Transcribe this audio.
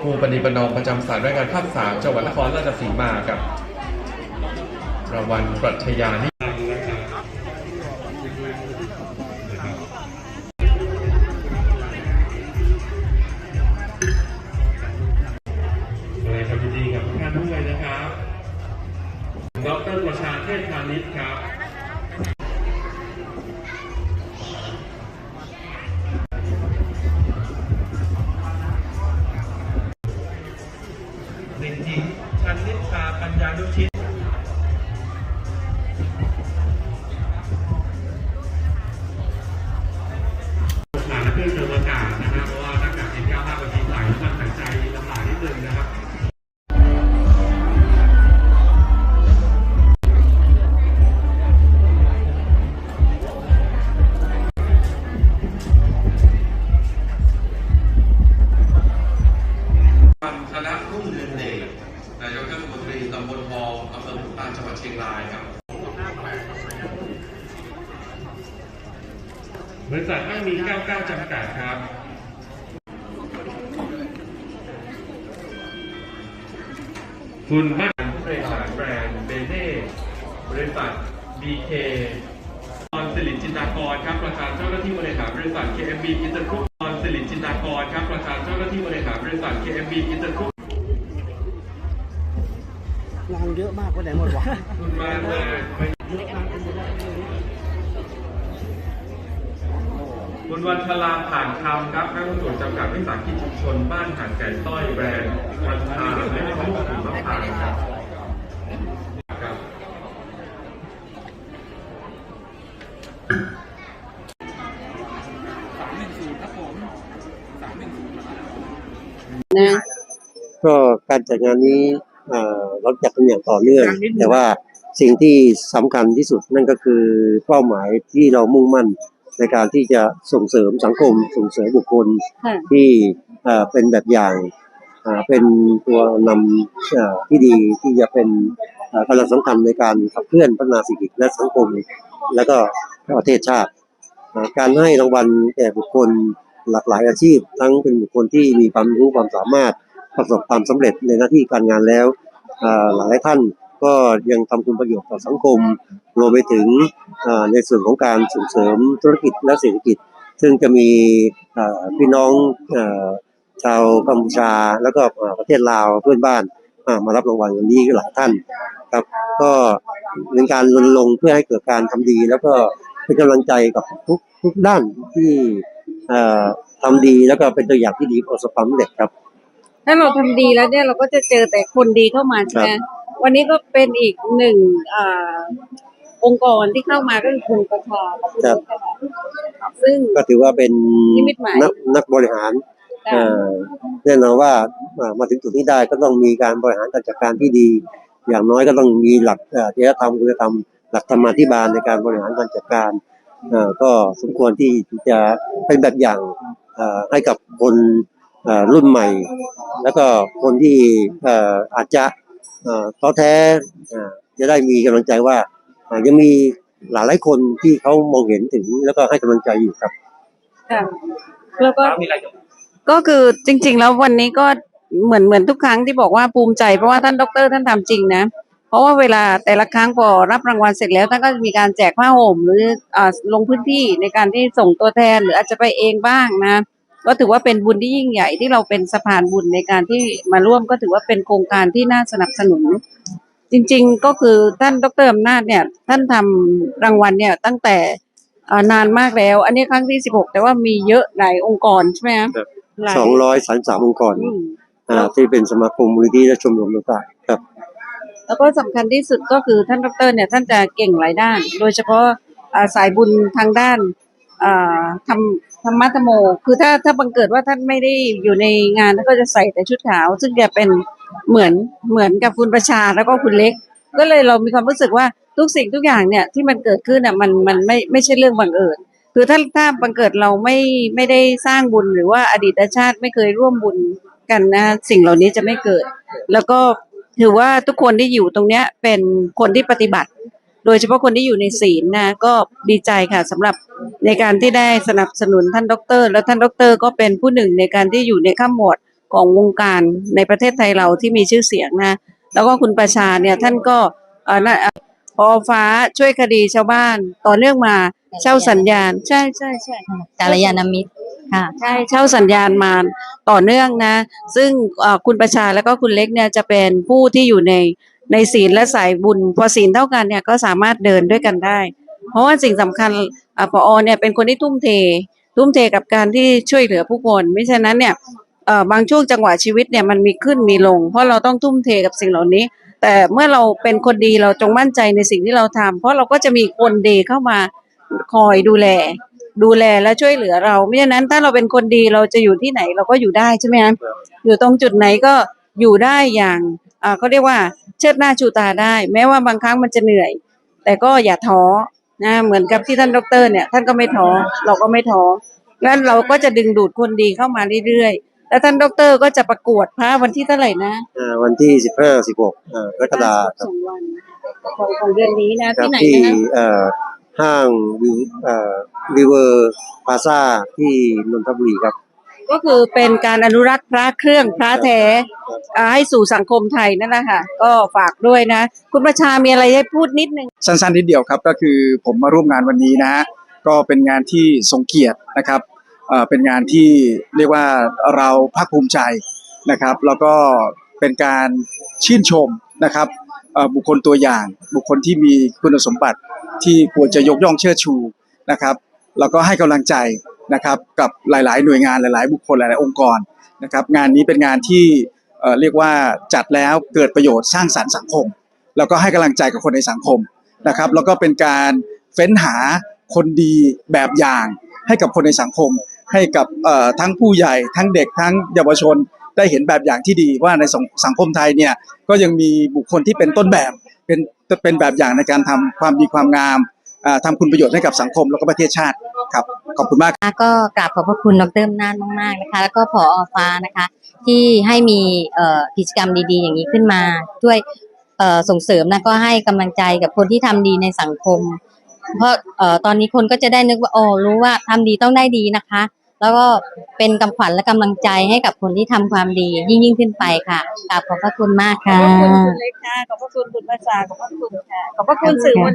ครูปณิปนอมประจำสายราชการภาคสามจังหวัดนครราชสีมากับรางวัลปรัชญานิ บริษัทไม่มี 99 จำกัดครับคุณบ้านผู้บริหารแบรนด์เบเน่บริษัท BK ตอนสิริจินดากรครับประธานเจ้าหน้าที่บริหารบริษัท KMB Intergroup ตอนสิริจินดากรครับประธานเจ้าหน้าที่บริหารบริษัท KMB Intergroup งานเยอะมากไปไหนหมดวะคุณมากเลย คุณวันชลาผ่านคำครับนักลงทุนจำกัดวิสาหกิจชุมชนบ้านหาดไก่ต้อยแบรนด์วันชาไม่ได้ลูกถึงมะพร้าวครับครับนะก็การจัดงานนี้เอ่อเราจัดกันอย่างต่อเนื่อง แต่ว่าสิ่งที่สำคัญที่สุดนั่นก็คือเป้าหมายที่เรามุ่งมั่น ในการที่จะส่งเสริมสังคม ส่งเสริมบุคคลค่ะที่เอ่อเป็นแบบอย่างอ่าเป็นตัวนำเอ่อที่ดีที่จะเป็นเอ่อกำลังสำคัญในการขับเคลื่อนพัฒนาเศรษฐกิจและสังคม และก็ประเทศชาติอ่าการให้รางวัลแก่บุคคลหลากหลายอาชีพ ทั้งเป็นบุคคลที่มีความรู้ความสามารถประสบความสำเร็จในหน้าที่การงานแล้วอ่าหลายท่าน ก็ยังทำคุณประโยชน์ต่อสังคม รวมไปถึงอ่าในส่วนของการส่งเสริมธุรกิจและเศรษฐกิจ ซึ่งจะมีอ่าพี่น้องอ่าชาวกัมพูชาแล้วก็อ่าประเทศลาวเพื่อนบ้านอ่ามารับรางวัลวันนี้หลายท่านครับ ก็เป็นการรณรงค์เพื่อให้เกิดการทำดี แล้วก็เป็นกำลังใจกับทุกทุกด้านที่เอ่อทำดีแล้วก็เป็นตัวอย่างที่ดีประสบความสำเร็จครับ ถ้าเราทำดีแล้วเนี่ยเราก็จะเจอแต่คนดีเข้ามาใช่ไหมครับ วันนี้ก็เป็นอีกหนึ่งอ่าองค์กรที่เข้ามาก็คือคุณประชากับคุณประชาซึ่งก็ถือว่าเป็นนิมิตหมายนักนักบริหารค่ะเอ่อแน่นอนว่าอ่ามาถึงจุดนี้ได้ก็ต้องมีการบริหารการจัดการที่ดี อย่างน้อยก็ต้องมีหลักเอ่อจริยธรรมคุณธรรมหลักธรรมาธิบาลในการบริหารการจัดการเอ่อก็สมควรที่จะเป็นแบบอย่างเอ่อให้กับคนเอ่อรุ่นใหม่ แล้วก็คนที่เอ่ออาจจะเอ่อ ท้อแท้เอ่อจะได้มีกำลังใจว่าอ่ายังมีหลายหลายๆคนที่เขามองเห็นถึงแล้วก็ให้กำลังใจอยู่ครับค่ะแล้วก็ก็คือจริง ๆ แล้ววันนี้ก็เหมือนเหมือนทุกครั้งที่บอกว่าภูมิใจเพราะว่าท่านดรท่านทำจริงนะเพราะว่าเวลาแต่ละครั้งพอรับรางวัลเสร็จแล้วท่านก็จะมีการแจกผ้าห่มหรืออ่าลงพื้นที่ในการที่ส่งตัวแทนหรืออาจจะไปเองบ้างนะ ก็ถือว่าเป็นบุญที่ยิ่งใหญ่ที่เราเป็นสะพานบุญในการที่มาร่วมก็ถือว่าเป็นโครงการที่น่าสนับสนุน จริงๆก็คือท่านดรอำนาจเนี่ยท่านทำรางวัลเนี่ยตั้งแต่อ่านานมากแล้ว อันนี้ครั้งที่สิบหกแต่ว่ามีเยอะหลายองค์กรใช่ไหมคะครับหลายสองร้อยสามสามองค์กรอืมอ่าที่เป็นสมาคมมูลนิธิและชมรมต่างๆครับ แล้วก็สำคัญที่สุดก็คือท่านดรเนี่ยท่านจะเก่งหลายด้าน โดยเฉพาะอ่าสายบุญทางด้านอ่า ทำธรรมะธรรมโม คือถ้าถ้าบังเกิดว่าท่านไม่ได้อยู่ในงานท่านก็จะใส่แต่ชุดขาว ซึ่งจะเป็นเหมือนเหมือนกับคุณประชาแล้วก็คุณเล็ก ก็เลยเรามีความรู้สึกว่าทุกสิ่งทุกอย่างเนี่ยที่มันเกิดขึ้นอะมันมันไม่ไม่ใช่เรื่องบังเอิญคือถ้าถ้าบังเกิดเราไม่ไม่ได้สร้างบุญหรือว่าอดีตชาติไม่เคยร่วมบุญกันนะ สิ่งเหล่านี้จะไม่เกิด แล้วก็ถือว่าทุกคนที่อยู่ตรงเนี้ยเป็นคนที่ปฏิบัติ โดยเฉพาะคนที่อยู่ในศีลนะก็ดีใจค่ะสำหรับในการที่ได้สนับสนุนท่านดร และท่านดร ก็เป็นผู้หนึ่งในการที่อยู่ในข้ามหมวดของวงการในประเทศไทยเราที่มีชื่อเสียงนะ แล้วก็คุณประชาเนี่ยท่านก็เอ่อนะเอ่อพอฟ้าช่วยคดีชาวบ้าน ต่อเนื่องมาเช่าสัญญาณ ใช่ใช่ใช่กาลยานามิตรค่ะใช่เช่าสัญญาณมาต่อเนื่องนะ ซึ่งเอ่อคุณประชาแล้วก็คุณเล็กเนี่ยจะเป็นผู้ที่อยู่ใน ในศีลและสายบุญ พอศีลเท่ากันเนี่ยก็สามารถเดินด้วยกันได้ เพราะว่าสิ่งสำคัญอปอเนี่ยเป็นคนที่ทุ่มเท ทุ่มเทกับการที่ช่วยเหลือผู้คนไม่ฉะนั้นเนี่ยบางช่วงจังหวะชีวิตเนี่ยมันมีขึ้นมีลง เพราะเราต้องทุ่มเทกับสิ่งเหล่านี้ แต่เมื่อเราเป็นคนดีเราจงมั่นใจในสิ่งที่เราทำเพราะเราก็จะมีคนดีเข้ามาคอยดูแล ดูแลและช่วยเหลือเราไม่ฉะนั้นถ้าเราเป็นคนดีเราจะอยู่ที่ไหนเราก็อยู่ได้ใช่ไหมครับอยู่ตรงจุดไหนก็อยู่ได้อย่าง เขาเรียกว่าเชิดหน้าชูตาได้ แม้ว่าบางครั้งมันจะเหนื่อย แต่ก็อย่าท้อนะเหมือนกับที่ท่านดอกเตอรเนี่ยท่านก็ไม่ท้อเราก็ไม่ท้อแล้วเราก็จะดึงดูดคนดีเข้ามาเรื่อยๆแล้วท่านดอกเตอรก็จะประกวดพระวันที่เท่าไหร่นะอ่าวันที่สิบห้าสิบหกกรกฎาคมคสรับองวันของของเดือนนี้นะครัที่บไหนที่นะเอ่อห้างวิวเอ่อริเวอร์พาซาที่นนทบุรีครับ ก็คือเป็นการอนุรักษ์พระเครื่องพระแท้อ่าให้สู่สังคมไทยนั่นแหละค่ะก็ฝากด้วยนะ คุณประชามีอะไรให้พูดนิดนึง สั้นๆนิดเดียวครับก็คือผมมาร่วมงานวันนี้นะฮะก็เป็นงานที่ทรงเกียรตินะครับเอ่อเป็นงานที่เรียกว่าเราภาคภูมิใจนะครับ แล้วก็เป็นการชื่นชมนะครับเอ่อบุคคลตัวอย่าง บุคคลที่มีคุณสมบัติที่ควรจะยกย่องเชิดชูนะครับ แล้วก็ให้กำลังใจ นะครับกับหลาย ๆ หน่วยงานหลาย ๆ บุคคลหลาย ๆ องค์กรนะครับงานนี้เป็นงานที่เรียกว่าจัดแล้วเกิดประโยชน์สร้างสรรค์สังคม แล้วก็ให้กำลังใจกับคนในสังคมนะครับแล้วก็เป็นการเฟ้นหาคนดีแบบอย่างให้กับคนในสังคม ให้กับทั้งผู้ใหญ่ทั้งเด็กทั้งเยาวชนได้เห็นแบบอย่างที่ดีว่าในสังสังคมไทยเนี่ยก็ยังมีบุคคลที่เป็นต้นแบบเป็นเป็นแบบอย่างในการทำความดีความงามอ่าทำคุณประโยชน์ให้กับสังคมแล้วก็ประเทศชาติครับ ขอบคุณมากก็กราบขอบพระคุณดรอำนาจมาก ๆนะคะ แล้วก็ผอฟ้านะคะ ที่ให้มีเอ่อกิจกรรมดีๆ อย่างนี้ขึ้นมาด้วยเอ่อส่งเสริมนะก็ให้กำลังใจกับคนที่ทำดีในสังคม เพราะเอ่อตอนนี้คนก็จะได้นึกว่าโอ้รู้ว่าทำดีต้องได้ดีนะคะ แล้วก็เป็นกำขวัญและกำลังใจให้กับคนที่ทำความดียิ่งยิ่งๆขึ้นไปค่ะกราบขอบพระคุณมากขอบค่ะพระคุณคุณเล็กค่ะขอบพระคุณคุณประชาขอบพระคุณค่ะขอบพระคุณสื่อมวล